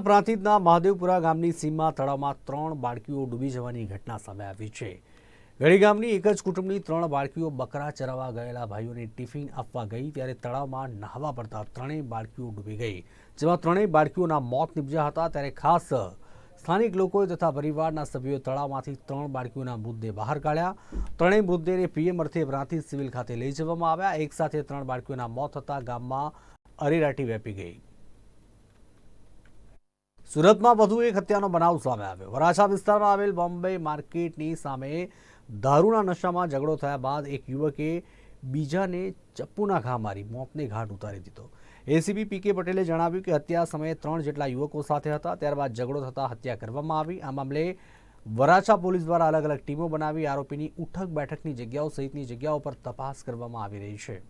પ્રાંતિજના મહાદેવપુરા ગામની સીમમાં તળાવમાં ત્રણ બાળકીઓ ડૂબી જવાની ઘટના સામે આવી છે. ગળી ગામની એક જ કુટુંબની ત્રણ બાળકીઓ બકરા ચરાવવા ગયેલા ભાઈઓને ટિફિન આપવા ગઈ, ત્યારે તળાવમાં નહાવા પડતા ત્રણેય બાળકીઓ ડૂબી ગઈ. જેમાં ત્રણેય બાળકીઓના મોત નીપજ્યા હતા, ત્યારે ખાસ સ્થાનિક લોકોએ તથા પરિવારના સભ્યોએ તળાવમાંથી ત્રણ બાળકીઓના મૃતદેહ બહાર કાઢ્યા. ત્રણેય મૃતદેહને પીએમ અર્થે પ્રાંતિજ સિવિલ ખાતે લઈ જવામાં આવ્યા. એક સાથે ત્રણ બાળકીઓના મોત થતાં ગામમાં અરેરાટી વ્યાપી ગઈ. સુરતમાં વધુ એક હત્યાનો બનાવ સામે આવ્યો. વરાછા વિસ્તારમાં આવેલ બોમ્બે માર્કેટની સામે દારૂના નશામાં ઝઘડો થયા બાદ એક યુવકે બીજાને ચપ્પુના ઘા મારી મોતને ઘાટ ઉતારી દીધો. એસીપી પીકે પટેલે જણાવ્યું કે હત્યા સમયે ત્રણ જેટલા યુવકો સાથે હતા, ત્યારબાદ ઝઘડો થતાં હત્યા કરવામાં આવી. આ મામલે વરાછા પોલીસ દ્વારા અલગ અલગ ટીમો બનાવી આરોપીની ઉઠક બેઠકની જગ્યાઓ સહિતની જગ્યાઓ પર તપાસ કરવામાં આવી રહી છે.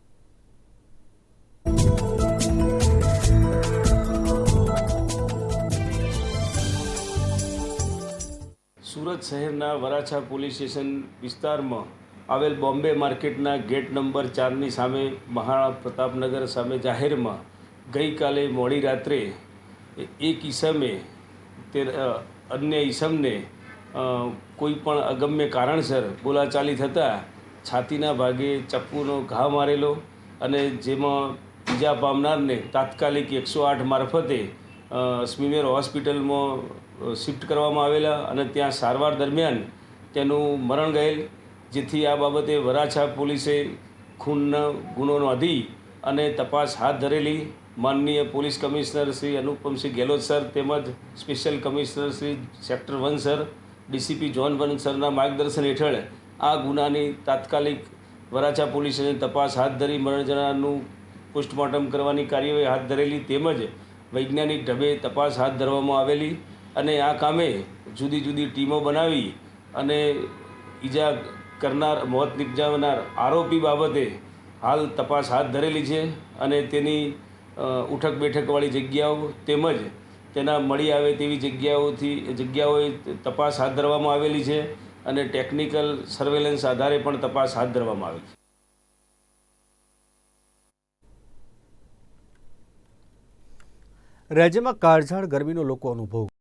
સુરત શહેરના વરાછા પોલીસ સ્ટેશન વિસ્તારમાં આવેલ બોમ્બે માર્કેટના ગેટ નંબર ચારની સામે મહારાણા પ્રતાપનગર સામે જાહેરમાં ગઈકાલે મોડી રાત્રે એક ઈસમે તે અન્ય ઈસમને કોઈ પણ અગમ્ય કારણસર બોલાચાલી થતાં છાતીના ભાગે ચપ્પુનો ઘા મારેલો અને જેમાં ઈજા પામનારને તાત્કાલિક એકસો આઠ મારફતે સ્મીમેર હોસ્પિટલમાં શિફ્ટ કરવામાં આવેલા અને ત્યાં સારવાર દરમિયાન તેનું મરણ ગયેલ, જેથી આ બાબતે વરાછા પોલીસે ખૂનનો ગુનો નોંધી અને તપાસ હાથ ધરેલી માનનીય police commissioner Shri Anupamsinh Gehlot sir તેમજ special commissioner Shri sector one sir, DCP zone one સરના માર્ગદર્શન હેઠળ આ ગુનાની તાત્કાલિક વરાછા પોલીસે તપાસ હાથ ધરી મરણ જણાનું પોસ્ટમોર્ટમ કરવાની કાર્યવાહી હાથ ધરેલી તેમજ વૈજ્ઞાનિક ઢબે તપાસ હાથ ધરવામાં આવેલી અને આ કામે જુદી જુદી ટીમો બનાવી અને ઈજા કરનાર, મોત નિપજાવનાર આરોપી બાબતે હાલ તપાસ હાથ ધરેલી છે અને તેની ઉઠક બેઠકવાળી જગ્યાઓ તેમજ તેના મળી આવે તેવી જગ્યાઓથી, જગ્યાઓએ તપાસ હાથ ધરવામાં આવેલી છે અને ટેકનિકલ સર્વેલન્સ આધારે પણ તપાસ હાથ ધરવામાં આવી છે. રાજ્યમાં કાળઝાળ ગરમીનો લોકો અનુભવ